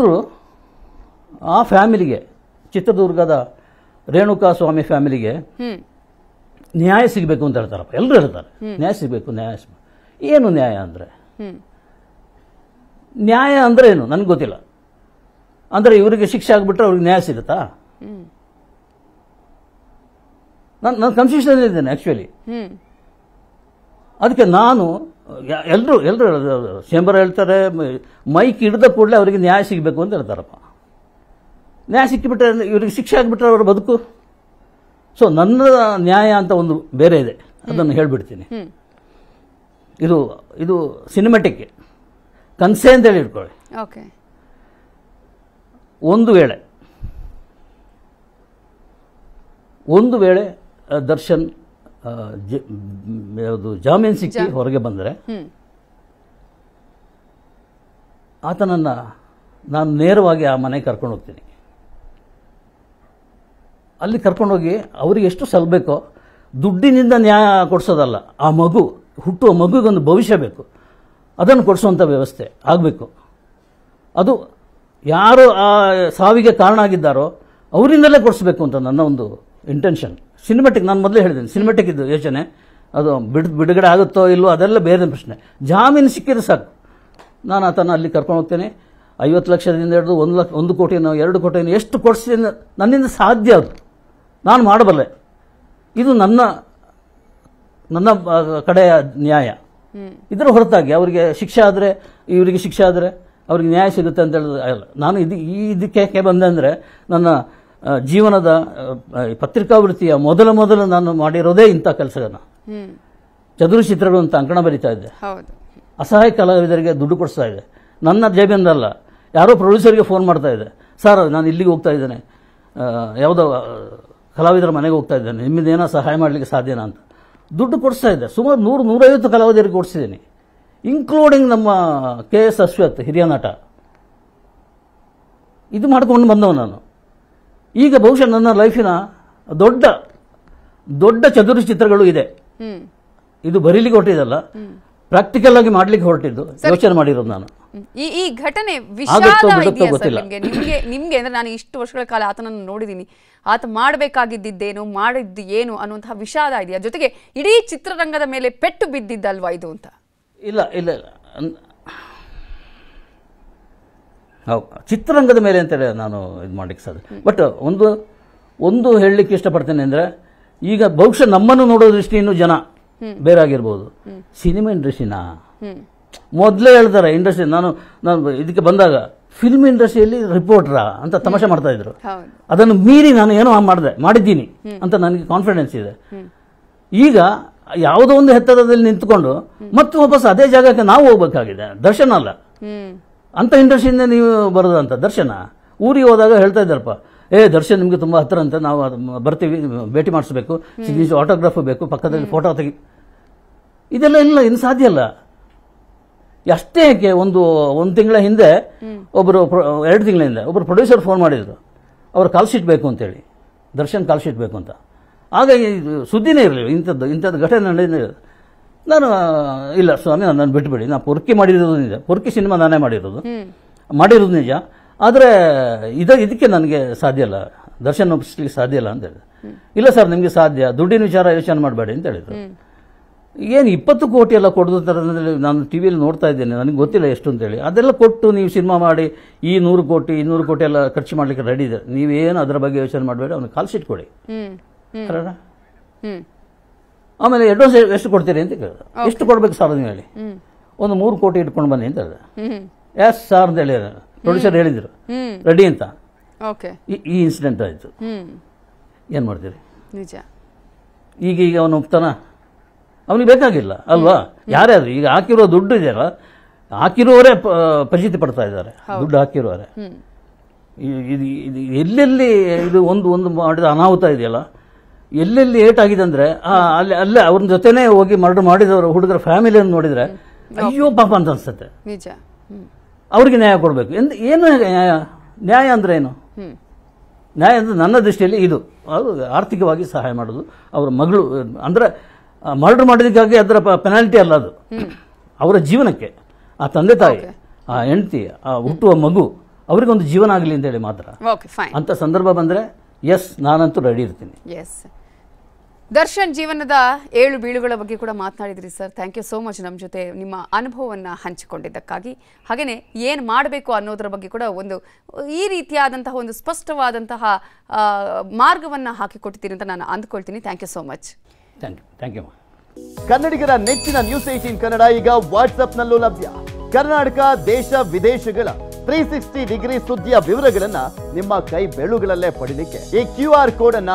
ಎಲ್ಲರೂ ಆ ಫ್ಯಾಮಿಲಿಗೆ ಚಿತ್ರದುರ್ಗದ ರೇಣುಕಾ ಸ್ವಾಮಿ ಫ್ಯಾಮಿಲಿಗೆ ನ್ಯಾಯ ಸಿಗಬೇಕು ಅಂತ ಹೇಳ್ತಾರಪ್ಪ. ಎಲ್ಲರೂ ಹೇಳ್ತಾರೆ. ನ್ಯಾಯ ಸಿಗಬೇಕು ನ್ಯಾಯ. ಏನು ನ್ಯಾಯ ಅಂದರೆ? ನ್ಯಾಯ ಅಂದರೆ ಏನು? ನನಗೆ ಗೊತ್ತಿಲ್ಲ. ಅಂದರೆ ಇವರಿಗೆ ಶಿಕ್ಷೆ ಆಗಿಬಿಟ್ರೆ ಅವ್ರಿಗೆ ನ್ಯಾಯ ಸಿಗುತ್ತಾ? ನಾನು ನಾನು ಕನ್ಫ್ಯೂಷನ್ ಇದ್ದೇನೆ ಆ್ಯಕ್ಚುಲಿ ಅದಕ್ಕೆ ನಾನು ಎಲ್ಲರೂ ಎಲ್ಲರೂ ಚೇಂಬರ್ ಹೇಳ್ತಾರೆ ಮೈಕ್ ಹಿಡಿದ ಕೂಡಲೇ ಅವರಿಗೆ ನ್ಯಾಯ ಸಿಗಬೇಕು ಅಂತ ಹೇಳ್ತಾರಪ್ಪ. ನ್ಯಾಯ ಸಿಕ್ಕಿಬಿಟ್ರೆ ಇವರಿಗೆ ಶಿಕ್ಷೆ ಆಗಿಬಿಟ್ರೆ ಅವರ ಬದುಕು. ಸೊ ನನ್ನ ನ್ಯಾಯ ಅಂತ ಒಂದು ಬೇರೆ ಇದೆ. ಅದನ್ನು ಹೇಳ್ಬಿಡ್ತೀನಿ. ಇದು ಇದು ಸಿನಿಮೆಟಿಕ್ ಕನ್ಸೆ ಅಂತೇಳಿ ಇಟ್ಕೊಳ್ಳಿ. ಓಕೆ. ಒಂದು ವೇಳೆ ಒಂದು ವೇಳೆ ದರ್ಶನ್ ಯಾವುದು ಜಾಮೀನು ಸಿಕ್ಕಿ ಹೊರಗೆ ಬಂದರೆ ಆತನನ್ನ ನಾನು ನೇರವಾಗಿ ಆ ಮನೆಗೆ ಕರ್ಕೊಂಡು ಹೋಗ್ತೀನಿ. ಅಲ್ಲಿ ಕರ್ಕೊಂಡೋಗಿ ಅವರಿಗೆ ಎಷ್ಟು ಸಲ್ಲಬೇಕೋ ದುಡ್ಡಿನಿಂದ ನ್ಯಾಯ ಕೊಡಿಸೋದಲ್ಲ ಆ ಮಗು ಹುಟ್ಟುವ ಮಗುಗೊಂದು ಭವಿಷ್ಯ ಬೇಕು. ಅದನ್ನು ಕೊಡಿಸುವಂಥ ವ್ಯವಸ್ಥೆ ಆಗಬೇಕು. ಅದು ಯಾರು ಆ ಸಾವಿಗೆ ಕಾರಣ ಆಗಿದ್ದಾರೋ ಅವರಿಂದಲೇ ಕೊಡಿಸ್ಬೇಕು ಅಂತ ನನ್ನ ಒಂದು ಇಂಟೆನ್ಷನ್ ಸಿನಿಮೆಟಿಕ್ ನಾನು ಮೊದಲೇ ಹೇಳಿದ್ದೀನಿ ಸಿನಿಮೆಟಿಕ್ ಇದು ಯೋಚನೆ. ಅದು ಬಿಡ್ ಬಿಡುಗಡೆ ಆಗುತ್ತೋ ಇಲ್ಲೋ ಅದೆಲ್ಲ ಬೇರೆ ಪ್ರಶ್ನೆ. ಜಾಮೀನು ಸಿಕ್ಕಿದ್ರೆ ಸಾಕು. ನಾನು ಆತನ ಅಲ್ಲಿ ಕರ್ಕೊಂಡು ಹೋಗ್ತೇನೆ. ಐವತ್ತು ಲಕ್ಷದಿಂದ ಹಿಡಿದು ಒಂದು ಲಕ್ಷ ಒಂದು ಕೋಟಿನೋ ಎರಡು ಕೋಟಿನೋ ಎಷ್ಟು ಕೊಡಿಸಿದ ನನ್ನಿಂದ ಸಾಧ್ಯ ಅದು. ನಾನು ಮಾಡಬಲ್ಲೆ. ಇದು ನನ್ನ ನನ್ನ ಕಡೆಯ ನ್ಯಾಯ. ಇದರ ಹೊರತಾಗಿ ಅವರಿಗೆ ಶಿಕ್ಷೆ ಆದರೆ ಇವರಿಗೆ ಶಿಕ್ಷೆ ಆದರೆ ಅವ್ರಿಗೆ ನ್ಯಾಯ ಸಿಗುತ್ತೆ ಅಂತ ಹೇಳಿದ್ರೆ ಅಲ್ಲ. ನಾನು ಇದು ಈ ಇದಕ್ಕೆ ಬಂದೆ ಅಂದರೆ ನನ್ನ ಜೀವನದ ಪತ್ರಿಕಾ ವೃತ್ತಿಯ ಪತ್ರಿಕಾವೃತ್ತಿಯ ಮೊದಲ ಮೊದಲು ನಾನು ಮಾಡಿರೋದೇ ಇಂಥ ಕೆಲಸಗಳನ್ನ ಹ್ಮ್. ಚದುರು ಚಿತ್ರಗಳು ಅಂತ ಅಂಕಣ ಬರೀತಾ ಇದ್ದೆ. ಅಸಹಾಯ ಕಲಾವಿದರಿಗೆ ದುಡ್ಡು ಕೊಡಿಸ್ತಾ ಇದೆ ನನ್ನ ಜೇಬಿಂದಲ್ಲ ಯಾರೋ ಪ್ರೊಡ್ಯೂಸರ್ಗೆ ಫೋನ್ ಮಾಡ್ತಾ ಇದೆ ಸರ್ ನಾನು ಇಲ್ಲಿಗೆ ಹೋಗ್ತಾ ಇದ್ದೇನೆ. ಯಾವುದೋ ಕಲಾವಿದರ ಮನೆಗೆ ಹೋಗ್ತಾ ಇದ್ದೇನೆ. ನಿಮ್ಮಿಂದ ಏನೋ ಸಹಾಯ ಮಾಡಲಿಕ್ಕೆ ಸಾಧ್ಯನಾ ಅಂತ. ದುಡ್ಡು ಕೊಡಿಸ್ತಾ ಇದ್ದೆ. ಸುಮಾರು ನೂರು ನೂರೈವತ್ತು ಕಲಾವಿದರಿಗೆ ಕೊಡಿಸಿದ್ದೀನಿ. ಇನ್ಕ್ಲೂಡಿಂಗ್ ನಮ್ಮ ಕೆ ಎಸ್ ಅಶ್ವಥ್ ಹಿರಿಯ ನಟ. ಇದು ಮಾಡ್ಕೊಂಡು ಬಂದವ ನಾನು. ಈಗ ಬಹುಶಃ ನನ್ನ ಲೈಫಿನ ದೊಡ್ಡ ದೊಡ್ಡ ಚದುರು ಚಿತ್ರಗಳು ಇದೆ ಇದು ಬರೀಲಿಕ್ಕೆ ಹೊರಟಿದಲ್ಲ ಪ್ರಾಕ್ಟಿಕಲ್ ಆಗಿ ಮಾಡ್ಲಿಕ್ಕೆ ಹೊರಟಿದ್ದು. ಯೋಚನೆ ಮಾಡಿರೋದು ನಾನು. ಈ ಈ ಘಟನೆ. ನಿಮ್ಗೆ? ನಿಮ್ಗೆ ಅಂದ್ರೆ ನಾನು ಇಷ್ಟು ವರ್ಷಗಳ ಕಾಲ ಆತನನ್ನು ನೋಡಿದೀನಿ ಆತ ಮಾಡಬೇಕಾಗಿದ್ದೇನು ಮಾಡಿದ್ದು ಏನು ಅನ್ನುವಂತಹ ವಿಷಾದ ಇದೆಯಾ? ಜೊತೆಗೆ ಇಡೀ ಚಿತ್ರರಂಗದ ಮೇಲೆ ಪೆಟ್ಟು ಬಿದ್ದಿದ್ದಲ್ವಾ ಇದು ಅಂತ? ಇಲ್ಲ ಇಲ್ಲ. ಚಿತ್ರರಂಗದ ಮೇಲೆ ಅಂತೇಳಿ ನಾನು ಇದು ಮಾಡಲಿಕ್ಕೆ ಸಾಧ್ಯ. ಬಟ್ ಒಂದು ಒಂದು ಹೇಳಲಿಕ್ಕೆ ಇಷ್ಟಪಡ್ತೇನೆ ಅಂದರೆ ಈಗ ಬಹುಶಃ ನಮ್ಮನ್ನು ನೋಡೋ ದೃಷ್ಟಿಯನ್ನು ಜನ ಬೇರೆ ಆಗಿರ್ಬೋದು. ಸಿನಿಮಾ ಇಂಡಸ್ಟ್ರಿನ ಮೊದಲೇ ಹೇಳ್ತಾರೆ ಇಂಡಸ್ಟ್ರಿ ನಾನು ನಾನು ಇದಕ್ಕೆ ಬಂದಾಗ ಫಿಲ್ಮ್ ಇಂಡಸ್ಟ್ರಿಯಲ್ಲಿ ರಿಪೋರ್ಟ್ರಾ ಅಂತ ತಮಾಷೆ ಮಾಡ್ತಾ ಇದ್ರು. ಅದನ್ನು ಮೀರಿ ನಾನು ಏನೋ ಮಾಡಿದೆ ಮಾಡಿದ್ದೀನಿ ಅಂತ ನನಗೆ ಕಾನ್ಫಿಡೆನ್ಸ್ ಇದೆ. ಈಗ ಯಾವುದೋ ಒಂದು ಹೆತ್ತರದಲ್ಲಿ ನಿಂತ್ಕೊಂಡು ಮತ್ತೆ ವಾಪಸ್ ಅದೇ ಜಾಗಕ್ಕೆ ನಾವು ಹೋಗ್ಬೇಕಾಗಿದೆ. ದರ್ಶನ ಅಲ್ಲ. ಅಂತ ಇಂಡಸ್ಟ್ರಿಯಿಂದ ನೀವು ಬರೋದಂತ ದರ್ಶನ. ಊರಿಗೆ ಹೋದಾಗ ಹೇಳ್ತಾ ಇದ್ದಾರಪ್ಪ ಏ ದರ್ಶನ್ ನಿಮಗೆ ತುಂಬ ಹತ್ತಿರ ಅಂತ ನಾವು ಬರ್ತೀವಿ ಭೇಟಿ ಮಾಡಿಸ್ಬೇಕು ಸಿಗ್ನೇಚರ್ ಆಟೋಗ್ರಾಫ್ ಬೇಕು ಪಕ್ಕದಲ್ಲಿ ಫೋಟೋ ತೆಗಿ ಇದೆಲ್ಲ ಇಲ್ಲ ಇನ್ನು ಸಾಧ್ಯ ಅಲ್ಲ ಅಷ್ಟೇ ಯಾಕೆ ಒಂದು ಒಂದು ತಿಂಗಳ ಹಿಂದೆ ಒಬ್ಬರು ಎರಡು ತಿಂಗಳ ಹಿಂದೆ ಒಬ್ಬರು ಪ್ರೊಡ್ಯೂಸರ್ ಫೋನ್ ಮಾಡಿದ್ರು. ಅವ್ರ ಕಾಲ್ ಶೀಟ್ ಬೇಕು ಅಂತೇಳಿ. ದರ್ಶನ್ ಕಾಲ್ ಶೀಟ್ ಬೇಕು ಅಂತ. ಆಗ ಸುದ್ದಿನೇ ಇರಲಿಲ್ಲ ಇಂಥದ್ದು ಇಂಥದ್ದು ಘಟನೆ ನಡೆದಿದೆ ನಾನು ಇಲ್ಲ ಸ್ವಾಮಿ ನಾನು ಬಿಟ್ಬಿಡಿ. ನಾನು ಪೊರ್ಕಿ ಮಾಡಿರೋದು ನಿಜ. ಪೊರ್ಕಿ ಸಿನಿಮಾ ನಾನೇ ಮಾಡಿರೋದು. ಮಾಡಿರೋದು ನಿಜ. ಆದರೆ ಇದ ಇದಕ್ಕೆ ನನಗೆ ಸಾಧ್ಯ ಇಲ್ಲ. ದರ್ಶನ ಒಪ್ಪಿಸ್ಲಿಕ್ಕೆ ಸಾಧ್ಯ ಇಲ್ಲ ಅಂತ ಹೇಳಿದೆ ಇಲ್ಲ ಸರ್ ನಿಮಗೆ ಸಾಧ್ಯ. ದುಡ್ಡಿನ ವಿಚಾರ ಯೋಚನೆ ಮಾಡಬೇಡಿ ಅಂತ ಹೇಳಿದ್ರು. ಏನು ಇಪ್ಪತ್ತು ಕೋಟಿ ಎಲ್ಲ ಕೊಡೋದು ಥರದಲ್ಲಿ ನಾನು ಟಿ ವಿಯಲ್ಲಿ ನೋಡ್ತಾ ಇದ್ದೇನೆ. ನನಗೆ ಗೊತ್ತಿಲ್ಲ ಎಷ್ಟು ಅಂತೇಳಿ ಅದೆಲ್ಲ ಕೊಟ್ಟು ನೀವು ಸಿನಿಮಾ ಮಾಡಿ ಈ ನೂರು ಕೋಟಿ ಇನ್ನೂರು ಕೋಟಿ ಎಲ್ಲ ಖರ್ಚು ಮಾಡಲಿಕ್ಕೆ ರೆಡಿ ಇದೆ ನೀವೇನು ಅದರ ಬಗ್ಗೆ ಯೋಚನೆ ಮಾಡಬೇಡಿ. ಅವ್ನಿಗೆ ಕಾಲ್ ಶೀಟ್ ಕೊಡಿ. ಆಮೇಲೆ ಅಡ್ವಾನ್ಸ್ ಎಷ್ಟು ಕೊಡ್ತೀರಿ ಅಂತ ಕೇಳಿದ್ರು. ಎಷ್ಟು ಕೊಡ್ಬೇಕು ಸರ್ ನೀವು ಹೇಳಿ. ಒಂದು ಮೂರು ಕೋಟಿ ಇಟ್ಕೊಂಡು ಬನ್ನಿ ಅಂತ ಹೇಳಿದೆ ಹ್ಮ್. ಎಸ್ ಸರ್ ಅಂತ ಹೇಳಿ ಪ್ರೊಡ್ಯೂಸರ್ ಹೇಳಿದರು. ರೆಡಿ ಅಂತ. ಓಕೆ ಈ- ಇನ್ಸಿಡೆಂಟ್ ಆಯಿತು. ಏನು ಮಾಡ್ತೀರಿ? ನಿಜ. ಈಗ ಈಗ ಅವನು ಒಪ್ತಾನ? ಅವನಿಗೆ ಬೇಕಾಗಿಲ್ಲ ಅಲ್ವಾ? ಯಾರ್ಯಾರು ಈಗ ಹಾಕಿರೋ ದುಡ್ಡು ಇದೆಯಲ್ಲ ಹಾಕಿರೋರೇ ಪ್ರಸಿದ್ಧಿ ಪಡ್ತಾ ಇದ್ದಾರೆ. ದುಡ್ಡು ಹಾಕಿರೋರೆ. ಇದು ಇದು ಎಲ್ಲೆಲ್ಲಿ ಇದು ಒಂದು ಒಂದು ಮಾಡಿದ ಅನಾಹುತ ಇದೆಯಲ್ಲ ಎಲ್ಲೆಲ್ಲಿ ಏಟ್ ಆಗಿದೆ ಅಂದ್ರೆ ಅಲ್ಲಿ ಅಲ್ಲೇ ಅವ್ರ ಜೊತೆನೆ ಹೋಗಿ ಮರ್ಡರ್ ಮಾಡಿದವರು ಹುಡುಗರ ಫ್ಯಾಮಿಲಿಯನ್ನು ನೋಡಿದ್ರೆ ಅಯ್ಯೋ ಪಾಪ ಅಂತ ಅನ್ಸುತ್ತೆ. ಅವ್ರಿಗೆ ನ್ಯಾಯ ಕೊಡಬೇಕು. ಎಂದ ಏನು ನ್ಯಾಯ ನ್ಯಾಯ ಅಂದ್ರೆ ಏನು? ನ್ಯಾಯ ಅಂದ್ರೆ ನನ್ನ ದೃಷ್ಟಿಯಲ್ಲಿ ಇದು. ಅದು ಆರ್ಥಿಕವಾಗಿ ಸಹಾಯ ಮಾಡೋದು. ಅವರ ಮಗಳು ಅಂದ್ರೆ ಮರ್ಡರ್ ಮಾಡಿದಕ್ಕಾಗಿ ಅದರ ಪೆನಾಲ್ಟಿ ಅಲ್ಲ ಅದು. ಅವರ ಜೀವನಕ್ಕೆ. ಆ ತಂದೆ ತಾಯಿ ಆ ಹೆಂಡತಿ ಆ ಹುಟ್ಟುವ ಮಗು ಅವರಿಗೊಂದು ಜೀವನ ಆಗಲಿ ಅಂತೇಳಿ ಮಾತ್ರ. ಅಂತ ಸಂದರ್ಭ ಬಂದ್ರೆ ಎಸ್ ನಾನಂತೂ ರೆಡಿ ಇರ್ತೀನಿ. ಎಸ್ ದರ್ಶನ್ ಜೀವನದ ಏಳು ಬೀಳುಗಳ ಬಗ್ಗೆ ಕೂಡ ಮಾತನಾಡಿದ್ರಿ sir. Thank you so much ನಮ್ಮ ಜೊತೆ ನಿಮ್ಮ ಅನುಭವವನ್ನು ಹಂಚಿಕೊಂಡಿದ್ದಕ್ಕಾಗಿ. ಹಾಗೆಯೇ ಏನು ಮಾಡಬೇಕು ಅನ್ನೋದರ ಬಗ್ಗೆ ಕೂಡ ಒಂದು ಈ ರೀತಿಯಾದಂತಹ ಒಂದು ಸ್ಪಷ್ಟವಾದಂತಹ ಮಾರ್ಗವನ್ನು ಹಾಕಿಕೊಟ್ಟಿದ್ದೀರಿ ಅಂತ ನಾನು ಅಂದ್ಕೊಳ್ತೀನಿ. Thank you so much thank you thank you ಕನ್ನಡಿಗರ ನೆಚ್ಚಿನ ನ್ಯೂಸ್ ಏಟೀನ್ ಕನ್ನಡ ಈಗ ವಾಟ್ಸ್ಆಪ್ನಲ್ಲೂ ಲಭ್ಯ. ಕರ್ನಾಟಕ ದೇಶ ವಿದೇಶಗಳ ತ್ರೀ ಸಿಕ್ಸ್ಟಿ ಡಿಗ್ರಿ ಸುದ್ದಿಯ ವಿವರಗಳನ್ನ ನಿಮ್ಮ ಕೈ ಬೆಳುಗಳಲ್ಲೇ ಪಡೀಲಿಕ್ಕೆ ಈ ಕ್ಯೂ ಆರ್ ಕೋಡ್ ಅನ್ನ